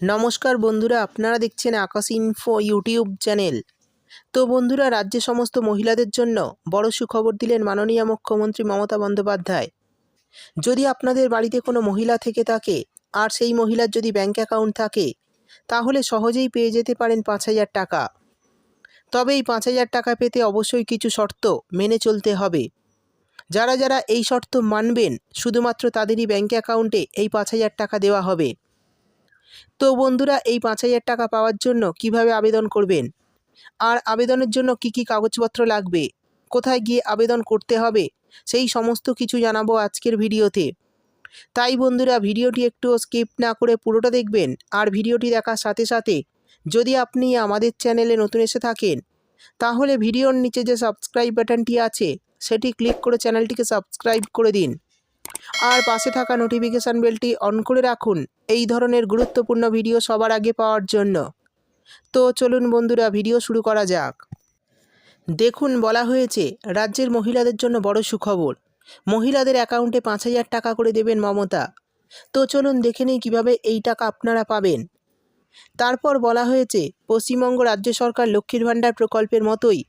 নমস্কার বন্ধুরা, আপনারা দেখছেন আকাশ ইনফো ইউটিউব চ্যানেল তো বন্ধুরা রাজ্যে সমস্ত মহিলাদের জন্য বড় সুখবর দিলেন মাননীয় মুখ্যমন্ত্রী মমতা বন্দ্যোপাধ্যায়। যদি আপনাদের বাড়িতে কোনো মহিলা থেকে থাকে, আর সেই মহিলার যদি ব্যাঙ্ক অ্যাকাউন্ট থাকে, তাহলে সহজেই পেয়ে যেতে পারেন পাঁচ হাজার টাকা। তবে এই পাঁচ হাজার টাকা পেতে অবশ্যই কিছু শর্ত মেনে চলতে হবে। যারা যারা এই শর্ত মানবেন, শুধুমাত্র তাদেরই ব্যাঙ্ক অ্যাকাউন্টে এই পাঁচ হাজার টাকা দেওয়া হবে। তো বন্ধুরা, এই পাঁচ হাজার টাকা পাওয়ার জন্য কীভাবে আবেদন করবেন? আর আবেদনের জন্য কি কি কাগজপত্র লাগবে? কোথায় গিয়ে আবেদন করতে হবে? সেই সমস্ত কিছু জানাব আজকের ভিডিওতে। তাই বন্ধুরা, ভিডিওটি একটু স্কিপ না করে পুরোটা দেখবেন আর ভিডিওটি দেখার সাথে সাথে যদি আপনি আমাদের চ্যানেলে নতুন এসে থাকেন, তাহলে ভিডিওর নিচে যে সাবস্ক্রাইব বাটনটি আছে, সেটি ক্লিক করে চ্যানেলটিকে সাবস্ক্রাইব করে দিন। আর পাশে থাকা নোটিফিকেশান বেলটি অন করে রাখুন। এই ধরনের গুরুত্বপূর্ণ ভিডিও সবার আগে পাওয়ার জন্য। তো চলুন বন্ধুরা ভিডিও শুরু করা যাক। দেখুন, বলা হয়েছে, রাজ্যের মহিলাদের জন্য বড় সুখবর। মহিলাদের অ্যাকাউন্টে পাঁচ হাজার টাকা করে দেবেন মমতা। তো চলুন দেখে নিই কীভাবে এই টাকা আপনারা পাবেন। তারপর বলা হয়েছে, পশ্চিমবঙ্গ রাজ্য সরকার লক্ষ্মীর ভাণ্ডার প্রকল্পের মতোই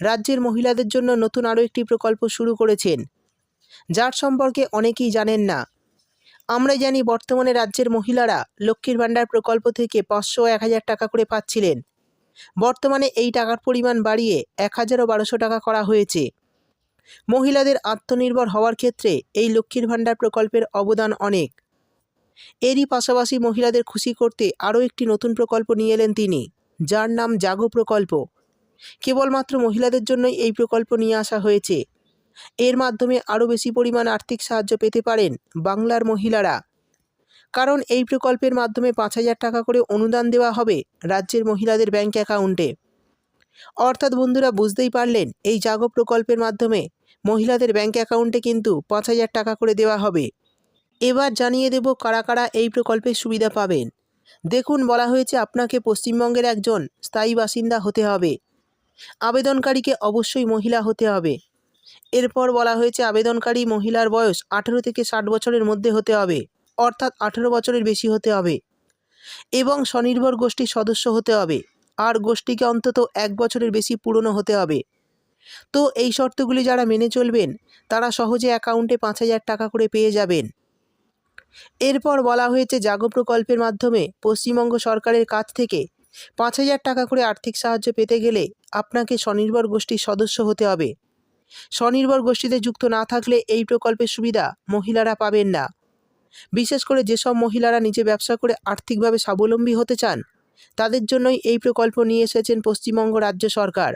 রাজ্যের মহিলাদের জন্য নতুন আরও একটি প্রকল্প শুরু করেছেন। যার সম্পর্কে অনেকেই জানেন না। আমরা জানি বর্তমানে রাজ্যের মহিলারা লক্ষ্মীর ভাণ্ডার প্রকল্প থেকে পাঁচশো এক হাজার টাকা করে পাচ্ছিলেন। বর্তমানে এই টাকার পরিমাণ বাড়িয়ে এক হাজারও বারোশো টাকা করা হয়েছে। মহিলাদের আত্মনির্ভর হওয়ার ক্ষেত্রে এই লক্ষ্মীর ভাণ্ডার প্রকল্পের অবদান অনেক। এরই পাশাপাশি মহিলাদের খুশি করতে আরও একটি নতুন প্রকল্প নিয়ে এলেন তিনি, যার নাম জাগো প্রকল্প। কেবলমাত্র মহিলাদের জন্যই এই প্রকল্প নিয়ে আসা হয়েছে। এর মাধ্যমে আরও বেশি পরিমাণ আর্থিক সাহায্য পেতে পারেন বাংলার মহিলারা। কারণ এই প্রকল্পের মাধ্যমে পাঁচ হাজার টাকা করে অনুদান দেওয়া হবে রাজ্যের মহিলাদের ব্যাংক অ্যাকাউন্টে। অর্থাৎ বন্ধুরা, বুঝতেই পারলেন, এই জাগো প্রকল্পের মাধ্যমে মহিলাদের ব্যাংক অ্যাকাউন্টে কিন্তু পাঁচ হাজার টাকা করে দেওয়া হবে। এবার জানিয়ে দেব কারা কারা এই প্রকল্পের সুবিধা পাবেন। দেখুন, বলা হয়েছে আপনাকে পশ্চিমবঙ্গের একজন স্থায়ী বাসিন্দা হতে হবে। আবেদনকারীকে অবশ্যই মহিলা হতে হবে। এরপর বলা হয়েছে আবেদনকারী মহিলার বয়স আঠেরো থেকে ষাট বছরের মধ্যে হতে হবে, অর্থাৎ আঠেরো বছরের বেশি হতে হবে এবং স্বনির্ভর গোষ্ঠীর সদস্য হতে হবে, আর গোষ্ঠীকে অন্তত এক বছরের বেশি পুরনো হতে হবে। তো এই শর্তগুলি যারা মেনে চলবেন, তারা সহজে অ্যাকাউন্টে পাঁচ হাজার টাকা করে পেয়ে যাবেন। এরপর বলা হয়েছে জাগো প্রকল্পের মাধ্যমে পশ্চিমবঙ্গ সরকারের কাছ থেকে পাঁচ হাজার টাকা করে আর্থিক সাহায্য পেতে গেলে আপনাকে স্বনির্ভর গোষ্ঠীর সদস্য হতে হবে। স্বনির্ভর গোষ্ঠীতে যুক্ত না থাকলে এই প্রকল্পের সুবিধা মহিলারা পাবেন না। বিশেষ করে যেসব মহিলারা নিজে ব্যবসা করে আর্থিকভাবে স্বাবলম্বী হতে চান, তাদের জন্যই এই প্রকল্প নিয়ে এসেছেন পশ্চিমবঙ্গ রাজ্য সরকার।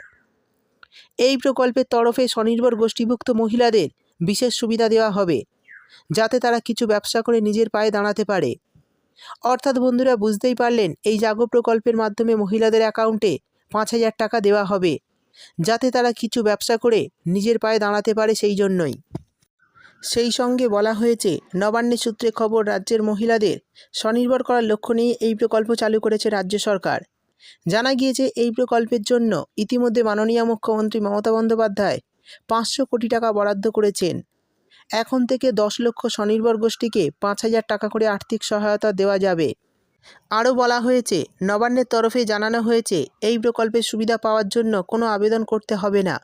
এই প্রকল্পের তরফে স্বনির্ভর গোষ্ঠীভুক্ত মহিলাদের বিশেষ সুবিধা দেওয়া হবে, যাতে তারা কিছু ব্যবসা করে নিজের পায়ে দাঁড়াতে পারে। অর্থাৎ বন্ধুরা, বুঝতেই পারলেন, এই জাগো প্রকল্পের মাধ্যমে মহিলাদের অ্যাকাউন্টে পাঁচ হাজার টাকা দেওয়া হবে। যাতে তারা কিছু ব্যবসা করে নিজের পায়ে দাঁড়াতে পারে সেই জন্যই। সেই সঙ্গে বলা হয়েছে নবান্নের সূত্রে খবর, রাজ্যের মহিলাদের স্বনির্ভর করার লক্ষ্য নিয়ে এই প্রকল্প চালু করেছে রাজ্য সরকার। জানা গিয়েছে, এই প্রকল্পের জন্য ইতিমধ্যে মাননীয় মুখ্যমন্ত্রী মমতা বন্দ্যোপাধ্যায় পাঁচশো কোটি টাকা বরাদ্দ করেছেন। এখন থেকে দশ লক্ষ স্বনির্ভর গোষ্ঠীকে পাঁচ হাজার টাকা করে আর্থিক সহায়তা দেওয়া যাবে। আরও বলা হয়েছে, নবান্নের তরফে জানানো হয়েছে, এই প্রকল্পের সুবিধা পাওয়ার জন্য কোনো আবেদন করতে হবে না।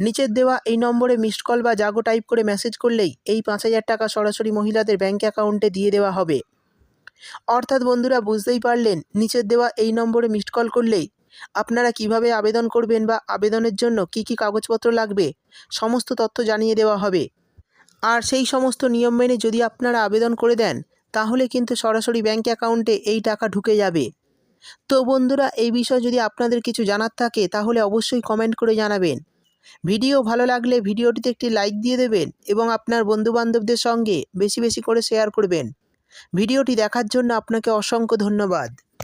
নিচের দেওয়া এই নম্বরে মিসড কল বা জাগো টাইপ করে মেসেজ করলেই এই পাঁচ হাজার টাকা সরাসরি মহিলাদের ব্যাঙ্ক অ্যাকাউন্টে দিয়ে দেওয়া হবে। অর্থাৎ বন্ধুরা, বুঝতেই পারলেন, নিচের দেওয়া এই নম্বরে মিসড কল করলেই আপনারা কীভাবে আবেদন করবেন বা আবেদনের জন্য কি কি কাগজপত্র লাগবে, সমস্ত তথ্য জানিয়ে দেওয়া হবে। আর সেই সমস্ত নিয়ম মেনে যদি আপনারা আবেদন করে দেন তাহলে কিন্তু সরাসরি ব্যাঙ্ক অ্যাকাউন্টে এই টাকা ঢুকে যাবে। তো বন্ধুরা, এই বিষয়ে যদি আপনাদের কিছু জানার থাকে, তাহলে অবশ্যই কমেন্ট করে জানাবেন। ভিডিও ভালো লাগলে ভিডিওটিতে একটি লাইক দিয়ে দেবেন এবং আপনার বন্ধুবান্ধবদের সঙ্গে বেশি বেশি করে শেয়ার করবেন। ভিডিওটি দেখার জন্য আপনাকে অসংখ্য ধন্যবাদ।